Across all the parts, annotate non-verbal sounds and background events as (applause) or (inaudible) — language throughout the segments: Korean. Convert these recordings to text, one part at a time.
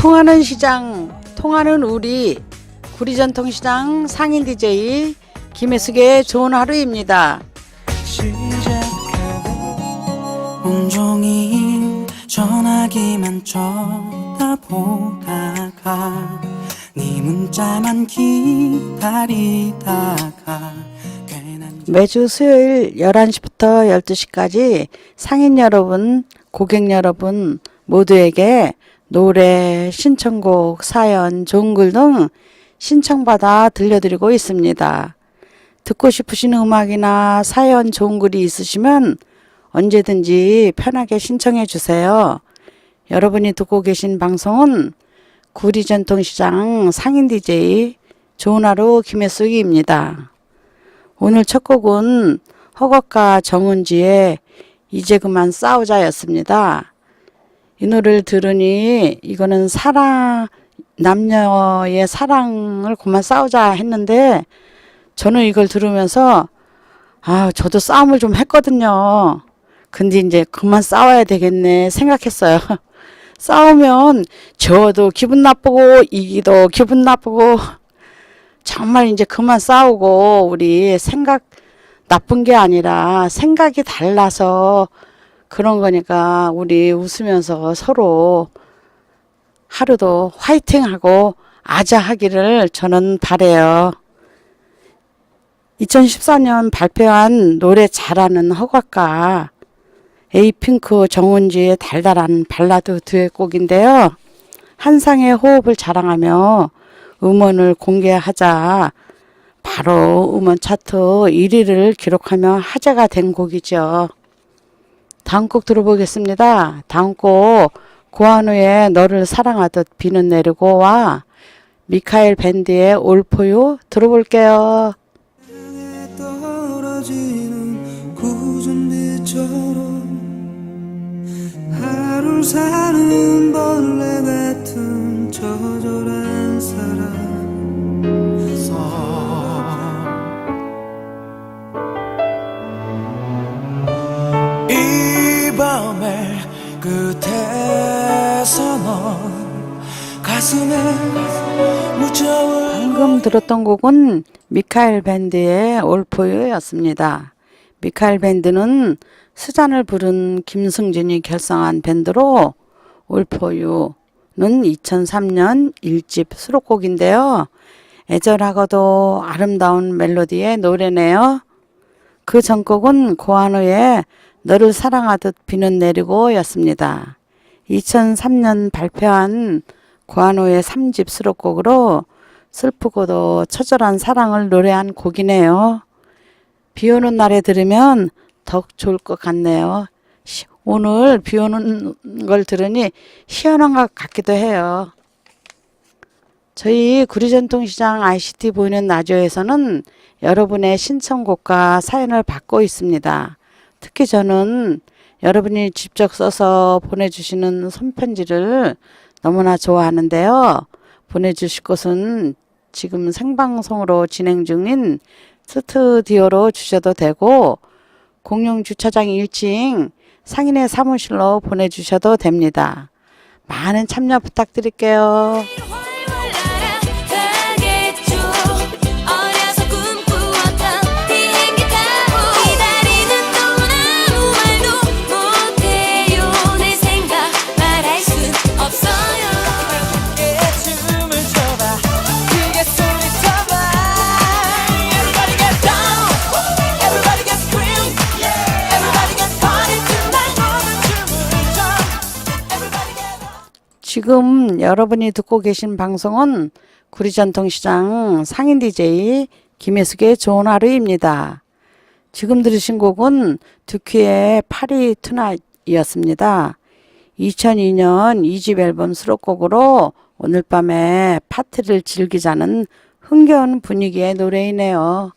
통하는 시장, 통하는 우리 구리전통시장 상인 DJ 김혜숙의 좋은 하루입니다. 온종일 전화기만 쳐다보다가 네 문자만 기다리다가 매주 수요일 11시부터 12시까지 상인 여러분, 고객 여러분 모두에게 노래, 신청곡, 사연, 좋은 글등 신청받아 들려드리고 있습니다. 듣고 싶으신 음악이나 사연, 좋은 글이 있으시면 언제든지 편하게 신청해 주세요. 여러분이 듣고 계신 방송은 구리전통시장 상인 DJ 좋은 하루 김혜숙입니다. 오늘 첫 곡은 허걱가 정은지의 이제 그만 싸우자였습니다. 이 노래를 들으니 이거는 사랑 남녀의 사랑을 그만 싸우자 했는데 저는 이걸 들으면서 아 저도 싸움을 좀 했거든요. 근데 이제 그만 싸워야 되겠네 생각했어요. (laughs) 싸우면 저도 기분 나쁘고 이기도 기분 나쁘고 정말 이제 그만 싸우고 우리 생각 나쁜 게 아니라 생각이 달라서 그런 거니까 우리 웃으면서 서로 하루도 화이팅하고 아자하기를 저는 바래요. 2014년 발표한 노래 잘하는 허각가 에이핑크 정은지의 달달한 발라드 듀엣곡인데요. 한상의 호흡을 자랑하며 음원을 공개하자 바로 음원 차트 1위를 기록하며 화제가 된 곡이죠. 다음 곡 들어보겠습니다. 다음 곡 고한우의 너를 사랑하듯 비는 내리고 와 미카엘 밴드의 올포유 들어볼게요. 하루 사는 벌레 같은 처절한 이 밤의 끝에서 넌 가슴에 무저울 방금 들었던 곡은 미카엘 밴드의 올포유였습니다. 미카엘 밴드는 수잔을 부른 김승진이 결성한 밴드로 올포유는 2003년 1집 수록곡인데요. 애절하고도 아름다운 멜로디의 노래네요. 그 전곡은 고한우의 너를 사랑하듯 비는 내리고 였습니다. 2003년 발표한 고한우의 3집 수록곡으로 슬프고도 처절한 사랑을 노래한 곡이네요. 비 오는 날에 들으면 더욱 좋을 것 같네요. 시- 오늘 비 오는 걸 들으니 시원한 것 같기도 해요. 저희 구리전통시장 ICT 보이는 라디오에서는 여러분의 신청곡과 사연을 받고 있습니다. 특히 저는 여러분이 직접 써서 보내주시는 손편지를 너무나 좋아하는데요. 보내주실 곳은 지금 생방송으로 진행 중인 스튜디오로 주셔도 되고 공용 주차장 1층 상인의 사무실로 보내주셔도 됩니다. 많은 참여 부탁드릴게요. 지금 여러분이 듣고 계신 방송은 구리전통시장 상인 DJ 김혜숙의 좋은 하루입니다. 지금 들으신 곡은 두키의 파리 투나잇이었습니다. 2002년 2집 앨범 수록곡으로 오늘 밤에 파티를 즐기자는 흥겨운 분위기의 노래이네요.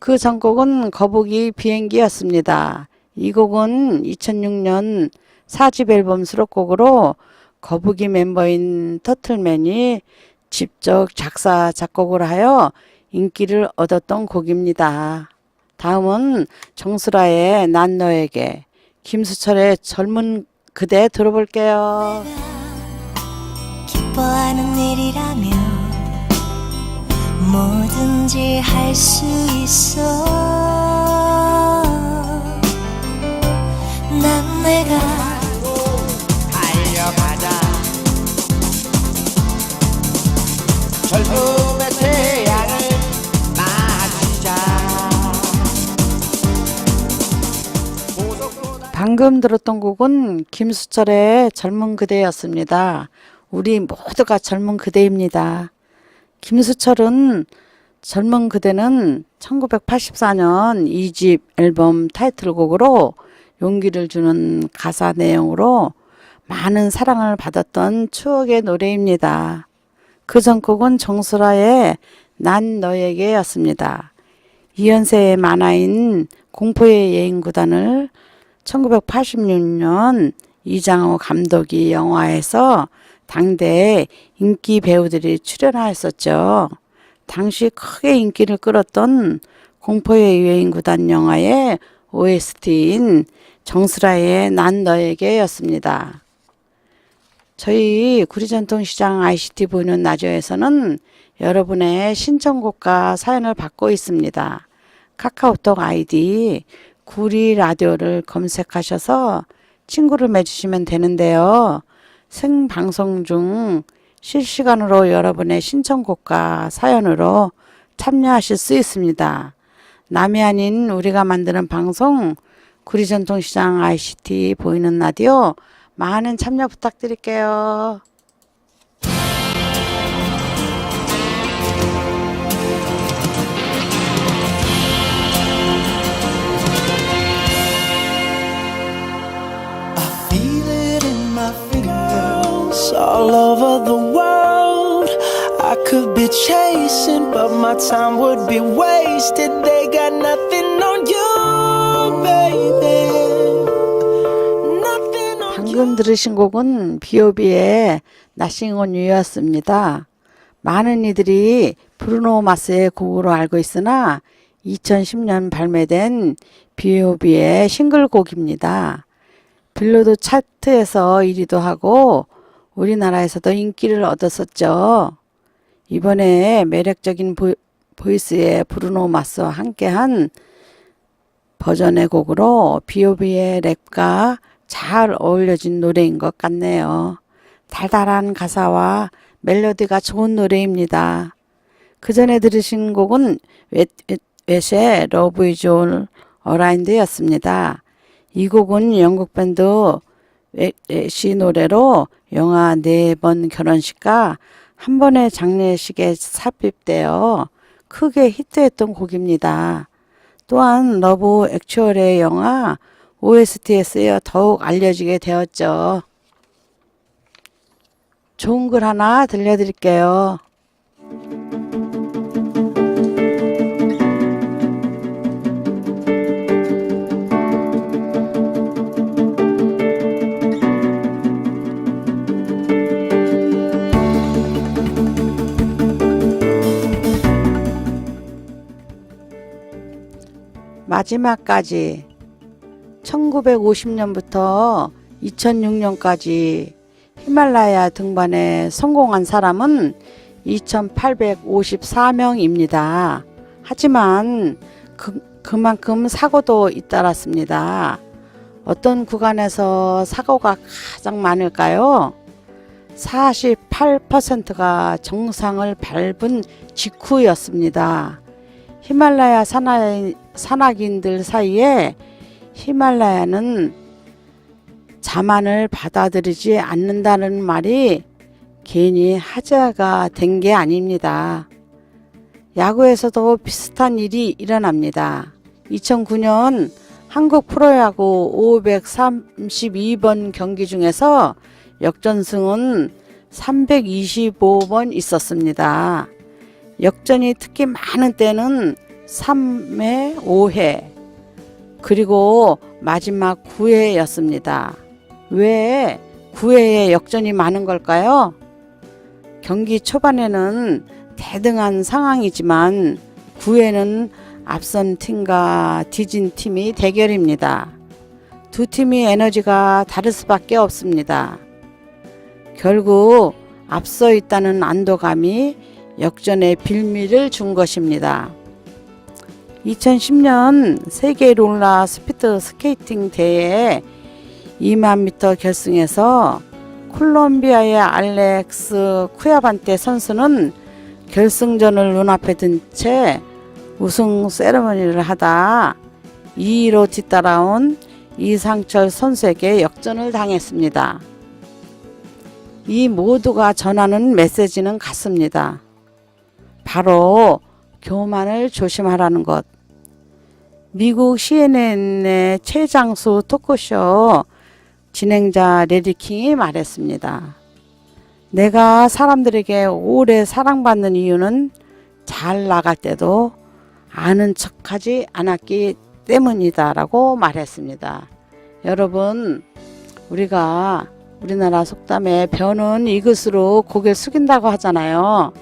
그 전곡은 거북이 비행기였습니다. 이 곡은 2006년 4집 앨범 수록곡으로 거북이 멤버인 터틀맨이 직접 작사, 작곡을 하여 인기를 얻었던 곡입니다. 다음은 정수라의 난 너에게, 김수철의 젊은 그대 들어볼게요. 하는 일이라면 뭐든지 할 수 있어 난 내가 방금 들었던 곡은 김수철의 젊은 그대였습니다. 우리 모두가 젊은 그대입니다. 김수철은 젊은 그대는 1984년 2집 앨범 타이틀곡으로 용기를 주는 가사 내용으로 많은 사랑을 받았던 추억의 노래입니다. 그 전곡은 정수라의 난 너에게 였습니다. 이연세의 만화인 공포의 예인구단을 1986년 이장호 감독이 영화에서 당대 인기 배우들이 출연하였었죠. 당시 크게 인기를 끌었던 공포의 유행구단 영화의 OST인 정수라의 난 너에게 였습니다. 저희 구리전통시장 ICT 보이는 라디오에서는 여러분의 신청곡과 사연을 받고 있습니다. 카카오톡 아이디 구리 라디오를 검색하셔서 친구를 맺으시면 되는데요. 생방송 중 실시간으로 여러분의 신청곡과 사연으로 참여하실 수 있습니다. 남이 아닌 우리가 만드는 방송 구리전통시장 ICT 보이는 라디오 많은 참여 부탁드릴게요. 방금 들으신 곡은 Nothing on You였습니다. 많은 이들이 브루노 마스의 곡으로 알고 있으나 2010년 발매된 B.O.B의 싱글곡입니다. 빌로드 차트에서 1위도 하고 우리나라에서도 인기를 얻었었죠. 이번에 매력적인 보, 보이스의 브루노 마스와 함께한 버전의 곡으로 B.O.B의 랩과 잘 어울려진 노래인 것 같네요. 달달한 가사와 멜로디가 좋은 노래입니다. 그 전에 들으신 곡은 웨의 러브 이즈 올 어라인드였습니다. 이 곡은 영국 밴드 웨시 노래로 영화 네 번 결혼식과 한 번의 장례식에 삽입되어 크게 히트했던 곡입니다. 또한 러브 액츄얼의 영화 OST에 쓰여 더욱 알려지게 되었죠. 좋은 글 하나 들려드릴게요. 마지막까지 1950년부터 2006년까지 히말라야 등반에 성공한 사람은 2,854명입니다. 하지만 그, 그만큼 사고도 잇따랐습니다. 어떤 구간에서 사고가 가장 많을까요? 48%가 정상을 밟은 직후였습니다. 히말라야 산악, 산악인들 사이에 히말라야는 자만을 받아들이지 않는다는 말이 괜히 하자가 된 게 아닙니다. 야구에서도 비슷한 일이 일어납니다. 2009년 한국 프로야구 532번 경기 중에서 역전승은 325번 있었습니다. 역전이 특히 많은 때는 3회, 5회, 그리고 마지막 9회였습니다. 왜 9회에 역전이 많은 걸까요? 경기 초반에는 대등한 상황이지만 9회는 앞선 팀과 뒤진 팀이 대결입니다. 두 팀이 에너지가 다를 수밖에 없습니다. 결국 앞서 있다는 안도감이 역전의 빌미를 준 것입니다. 2010년 세계 롤라 스피드 스케이팅 대회 2만 미터 결승에서 콜롬비아의 알렉스 쿠야반테 선수는 결승전을 눈앞에 둔 채 우승 세레머니를 하다 2위로 뒤따라온 이상철 선수에게 역전을 당했습니다. 이 모두가 전하는 메시지는 같습니다. 바로 교만을 조심하라는 것. 미국 CNN의 최장수 토크쇼 진행자 레디킹이 말했습니다. 내가 사람들에게 오래 사랑받는 이유는 잘 나갈 때도 아는 척하지 않았기 때문이다 라고 말했습니다. 여러분, 우리가 우리나라 속담에 변은 이것으로 고개 숙인다고 하잖아요.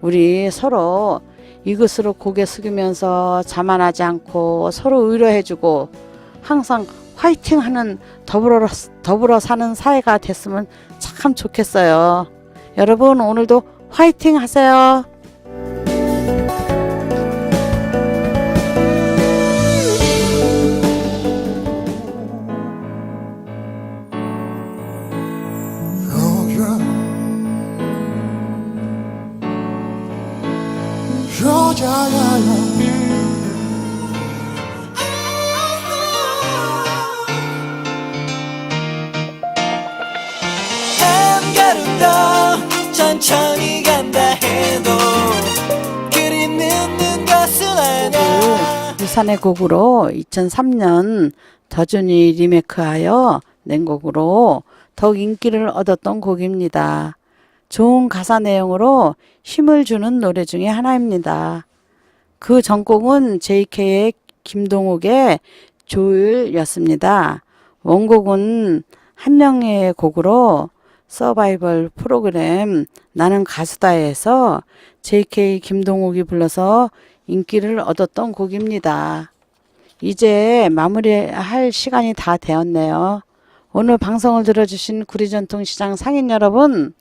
우리 서로 이것으로 고개 숙이면서 자만하지 않고 서로 위로해주고 항상 화이팅하는 더불어 더불어 사는 사회가 됐으면 참 좋겠어요. 여러분 오늘도 화이팅 하세요. 한 걸음 더 천천히 간다 해도 그리 늦는 것은 아냐 유산의 곡으로 2003년 더준이 리메이크하여 낸 곡으로 더욱 인기를 얻었던 곡입니다. 좋은 가사 내용으로 힘을 주는 노래 중에 하나입니다. 그 전곡은 JK의 김동욱의 조율이었습니다. 원곡은 한영의 곡으로 서바이벌 프로그램 나는 가수다에서 JK 김동욱이 불러서 인기를 얻었던 곡입니다. 이제 마무리할 시간이 다 되었네요. 오늘 방송을 들어주신 구리전통시장 상인 여러분,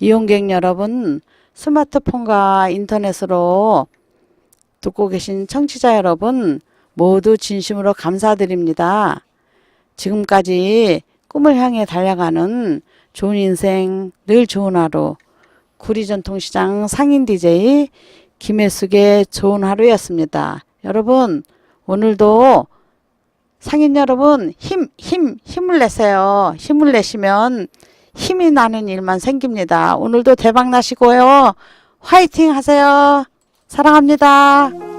이용객 여러분, 스마트폰과 인터넷으로 듣고 계신 청취자 여러분, 모두 진심으로 감사드립니다. 지금까지 꿈을 향해 달려가는 좋은 인생, 늘 좋은 하루, 구리전통시장 상인 DJ 김혜숙의 좋은 하루였습니다. 여러분, 오늘도 상인 여러분, 힘, 힘, 힘을 내세요. 힘을 내시면 힘이 나는 일만 생깁니다. 오늘도 대박 나시고요. 화이팅 하세요. 사랑합니다.